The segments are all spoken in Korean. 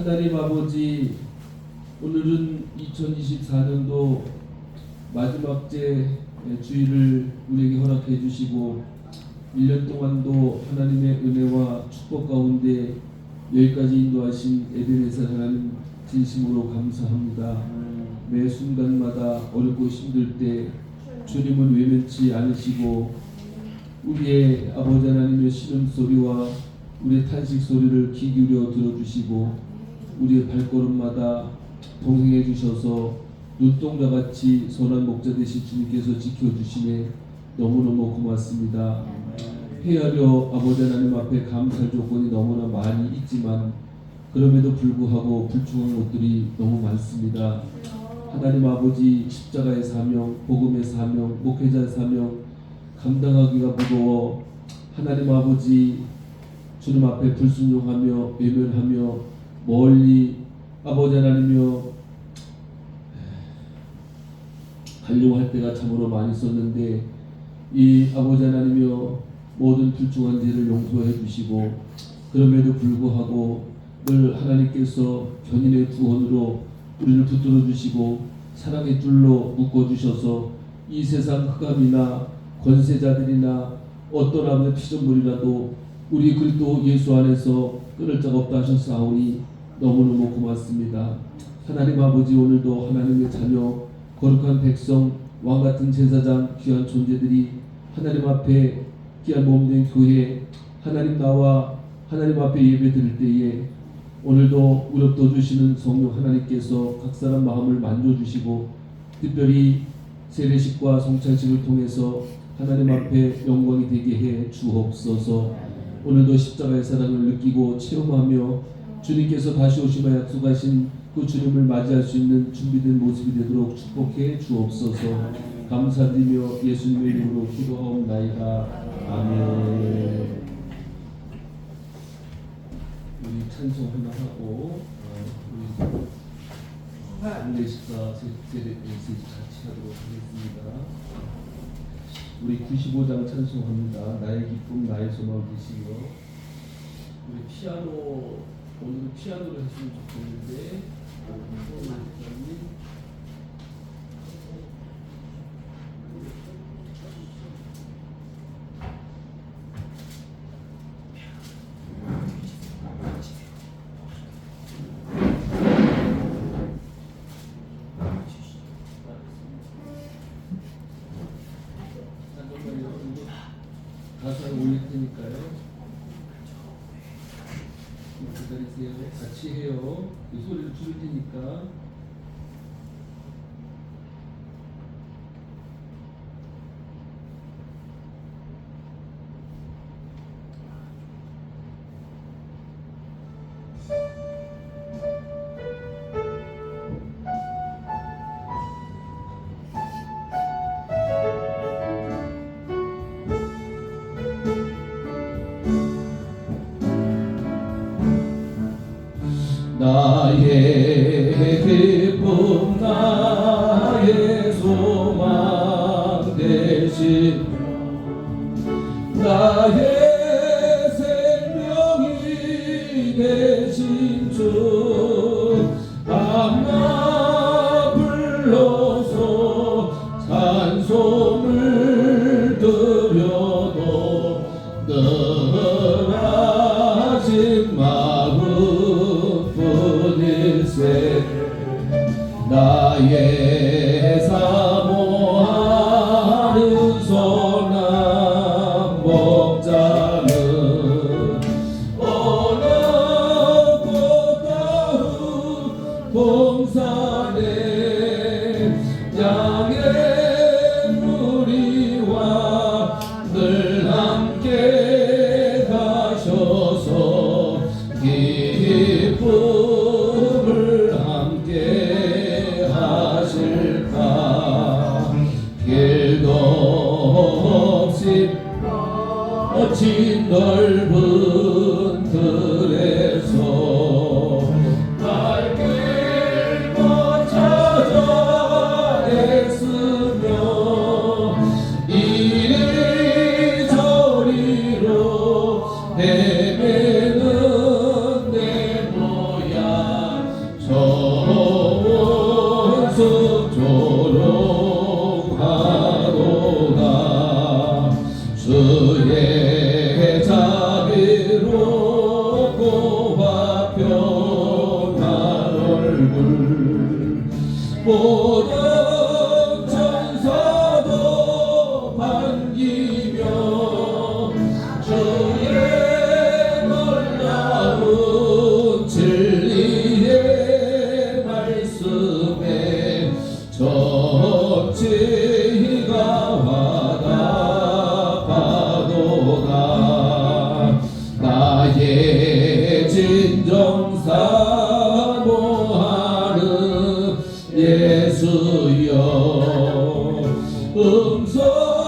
하나님 아버지 오늘은 2024년도 마지막 제 주일을 우리에게 허락해 주시고 1년 동안도 하나님의 은혜와 축복 가운데 여기까지 인도하신 에베네zer 하나님 진심으로 감사합니다. 매 순간마다 어렵고 힘들 때 주님은 외면치 않으시고 우리의 아버지 하나님의 신음 소리와 우리의 탄식 소리를 귀 기울여 들어주시고 우리의 발걸음마다 동행해 주셔서 눈동자 같이 선한 목자 되신 주님께서 지켜주심에 너무너무 고맙습니다. 헤아려 아버지 하나님 앞에 감사할 조건이 너무나 많이 있지만 그럼에도 불구하고 불충한 것들이 너무 많습니다. 하나님 아버지 십자가의 사명, 복음의 사명, 목회자의 사명 감당하기가 무거워 하나님 아버지 주님 앞에 불순종하며 외면하며 멀리 아버지 하나님이여 가려고 할 때가 참으로 많이 있었는데 이 아버지 하나님이여 모든 불충한 죄를 용서해 주시고 그럼에도 불구하고 늘 하나님께서 견인의 구원으로 우리를 붙들어 주시고 사랑의 줄로 묶어 주셔서 이 세상 흑암이나 권세자들이나 어떤 아무의 피조물이라도 우리 그리스도 예수 안에서 끊을 자가 없다 하셨사오니 너무너무 고맙습니다. 하나님 아버지 오늘도 하나님의 자녀 거룩한 백성 왕 같은 제사장 귀한 존재들이 하나님 앞에 귀한 몸된 교회 하나님 나와 하나님 앞에 예배 드릴 때에 오늘도 우렵도 주시는 성령 하나님께서 각 사람 마음을 만져주시고 특별히 세례식과 성찬식을 통해서 하나님 앞에 영광이 되게 해 주옵소서 오늘도 십자가의 사랑을 느끼고 체험하며 주님께서 다시 오시며 약속하신 그 주님을 맞이할 수 있는 준비된 모습이 되도록 축복해 주옵소서 감사드리며 예수님의 이름으로 기도하옵나이다 아멘 우리 찬송 하나 하고 어, 우리 안내식과 세례 메시지 같이 하도록 하겠습니다. 우리 95장 찬송합니다. 나의 기쁨 나의 소망 되시고 우리 피아노 오늘 피아노를 했으면 좋겠는데 소망 기다리세요. 같이 해요. 이 소리를 줄일 테니까. 기쁨 나의 소 얼굴 보려 음성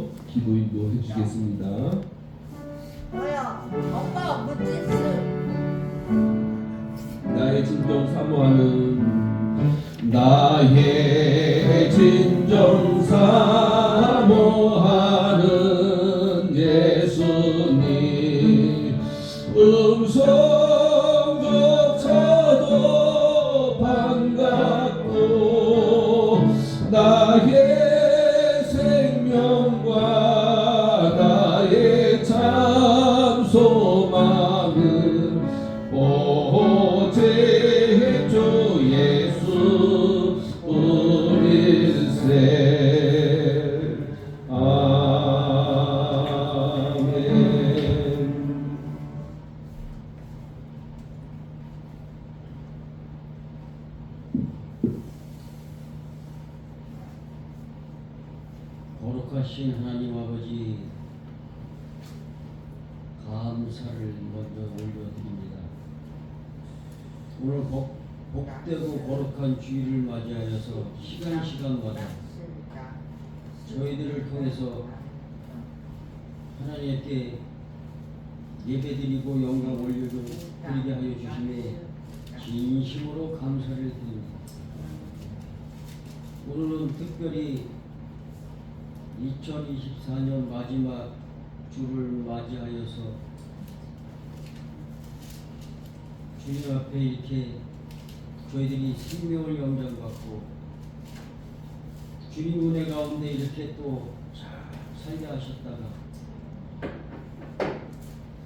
위해서 기도 인도 해 주겠습니다. 뭐야? 오빠 무지스 나의 진정 사모하는 나의 진정 사모하는 예수님 음성 맞이하여서 시간 시간마다 저희들을 통해서 하나님께 예배드리고 영광 올려드리게 하여 주심에 진심으로 감사를 드립니다. 오늘은 특별히 2024년 마지막 주를 맞이하여서 주님 앞에 이렇게 저희들이 생명을 영장받고 주님 은혜 가운데 이렇게 또잘 살게 하셨다가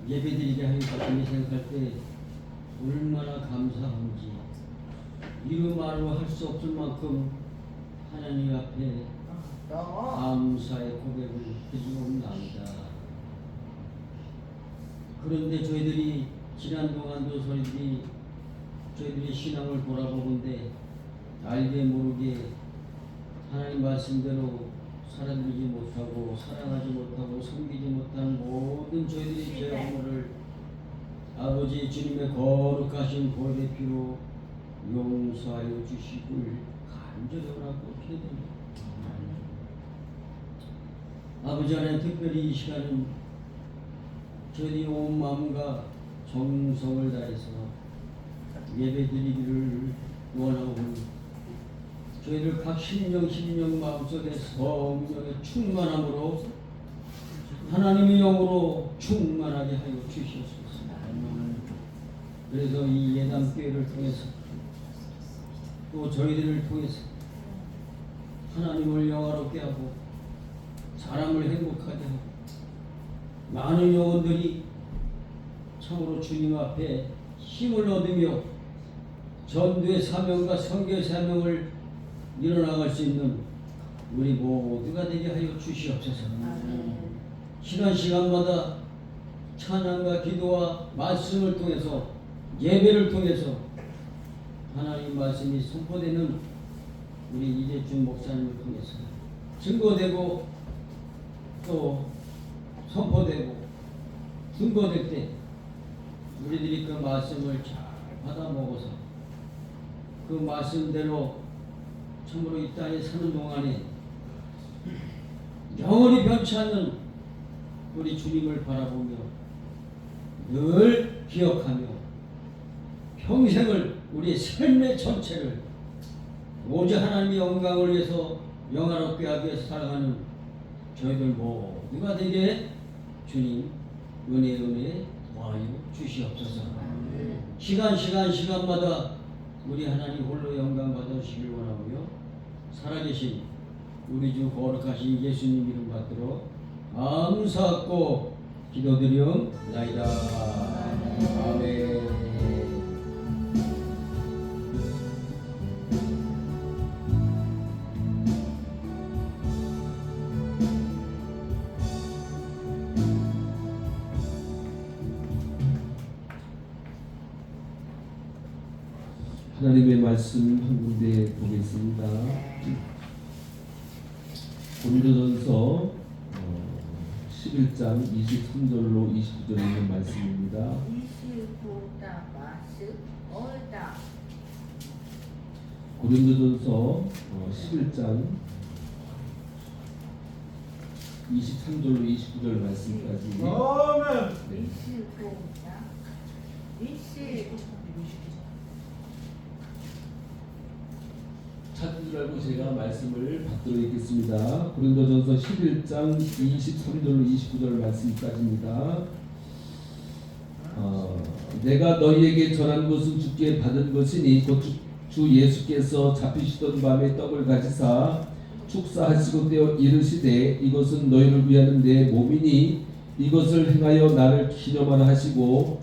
예배드리게 하여 주님이 생각할 때 얼마나 감사한지 이루 말로 할 수 없을 만큼 하나님 앞에 너 감사의 고백을 드리옵나이다. 그런데 저희들이 지난 동안도 저희들이 저희들이 신앙을 돌아보는데 알게 모르게 하나님 말씀대로 살아들이지 못하고 사랑하지 못하고 섬기지 못한 모든 저희들의 죄 허물을 아버지 주님의 거룩하신 보혈의 피로 용서하여 주시길 간절히 원하고 기도드립니다. 아버지 하나님 특별히 이 시간은 저희 온 마음과 정성을 다해서 예배 드리기를 원하고 저희들 각 심령 심령 마음속에 성령의 충만함으로 하나님의 영으로 충만하게 하여 주시옵소서. 그래서 이 예담교회를 통해서 또 저희들을 통해서 하나님을 영화롭게 하고 사람을 행복하게 하고 많은 영혼들이 참으로 주님 앞에 힘을 얻으며 전도의 사명과 선교의 사명을 일어나갈 수 있는 우리 모두가 되게 하여 주시옵소서. 시간 시간마다 찬양과 기도와 말씀을 통해서 예배를 통해서 하나님 말씀이 선포되는 우리 이재준 목사님을 통해서 증거되고 또 선포되고 증거될 때 우리들이 그 말씀을 잘 받아 먹어서 그 말씀대로 참으로 이 땅에 사는 동안에 영원히 변치 않는 우리 주님을 바라보며 늘 기억하며 평생을 우리의 삶의 전체를 오직 하나님의 영광을 위해서 영화롭게 하기 위해서 살아가는 저희들 모두가 되게 주님 은혜 은혜 와요 주시옵소서. 시간 시간 시간마다 우리 하나님 홀로 영광 받으시길 원하고요. 살아계신 우리 주 거룩하신 예수님 이름 받들어 감사하고 기도드리옵나이다. 아멘 기대해 보겠습니다. 고린도전서 11장 어, 23절로 29절에 있는 말씀입니다. 고린도전서 11장 23절로 29절 말씀까지 아멘. 네. 찾은 줄 알고 제가 말씀을 받들어 읽겠습니다. 고린도전서 11장 23절로 29절 말씀까지입니다. 어, 내가 너희에게 전한 것은 주께 받은 것이니 곧 주, 주 예수께서 잡히시던 밤에 떡을 가지사 축사하시고 떼어 이르시되 이것은 너희를 위하는 내 몸이니 이것을 행하여 나를 기념하라 하시고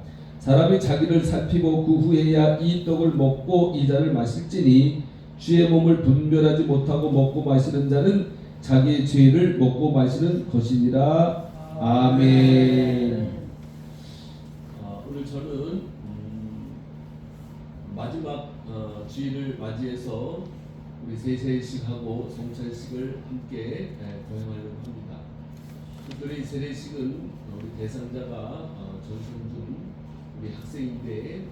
사람이 자기를 살피고 그 후에야 이 떡을 먹고 이 잔을 마실지니 주의 몸을 분별하지 못하고 먹고 마시는 자는 자기의 죄를 먹고 마시는 것이니라 아멘. 어, 오늘 저는 음, 마지막 어, 주일을 맞이해서 우리 세세식하고 성찬식을 함께 예, 거행하려고 합니다. 특별히 세례식은 우리 대상자가 어, 전성준 우리 학생인데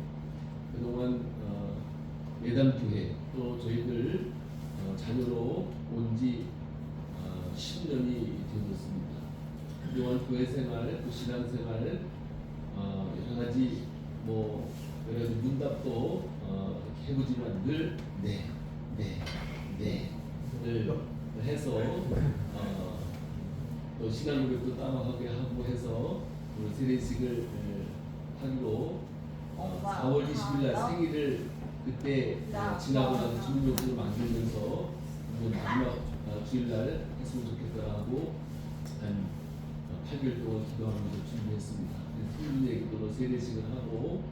그동안 어, 예담 교회 또 저희들 어, 자녀로 온지 어, 10년이 되었습니다. 그동안 교회 생활, 또 신앙 생활 어, 여러 가지 뭐 여러 가지 문답도 어, 해보지만 늘 네, 네, 네를 해서 어, 또 시간 노력도 따라하게 하고 해서 오늘 세례식을 에, 하기로 어, 엄마, 4월 20일 날 나? 생일을 그때 나? 어, 지나고 나서 주민용지를 만들면서 이번 마지막 어, 주일 날 했으면 좋겠다라고 한 8개월 동안 기도하면서 준비했습니다. 성민의 기도로 세례식을 하고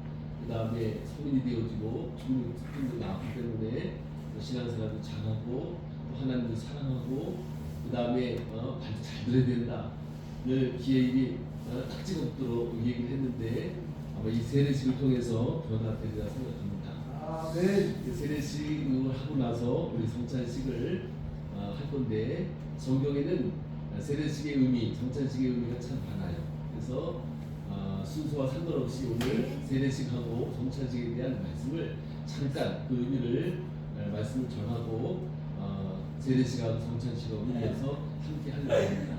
그 다음에 성인이 되어지고 주민 특징도 나왔기 때문에 또 신앙생활도 잘하고 또 하나님을 사랑하고 그 다음에 어, 발도 잘 들어야 된다. 늘 기회일이 어, 딱 찍었도록 얘기를 했는데 아마 이 세례식을 통해서 변화되리라 생각합니다. 그 세례식을 하고 나서 우리 성찬식을 어, 할 건데 성경에는 세례식의 의미, 성찬식의 의미가 참 많아요. 그래서 어, 순서와 상관없이 오늘 세례식하고 성찬식에 대한 말씀을 잠깐 그 의미를 어, 말씀을 전하고 어, 세례식하고 성찬식하고 위해서 함께 하려고 합니다.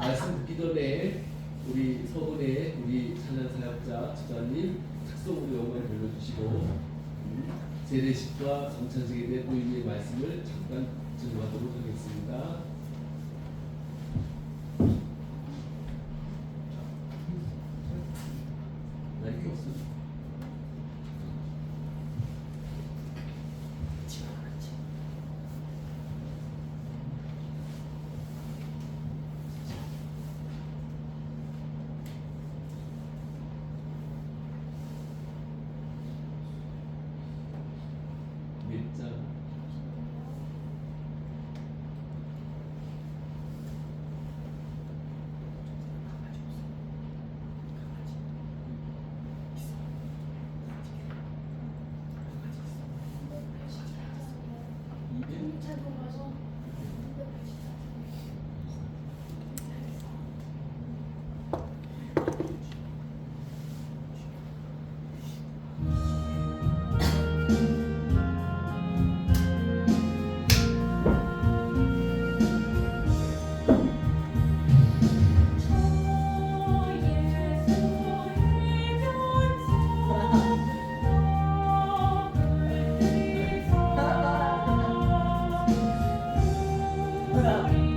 말씀 듣기 전에 우리 서원의 우리 찬양 사역자 집사님 특성으로 영광을 돌려주시고 음, 세례식과 성찬식에 대한 의미의 말씀을 잠깐 증거하도록 하겠습니다. 마이크 없어. 몇 장? 이백? 快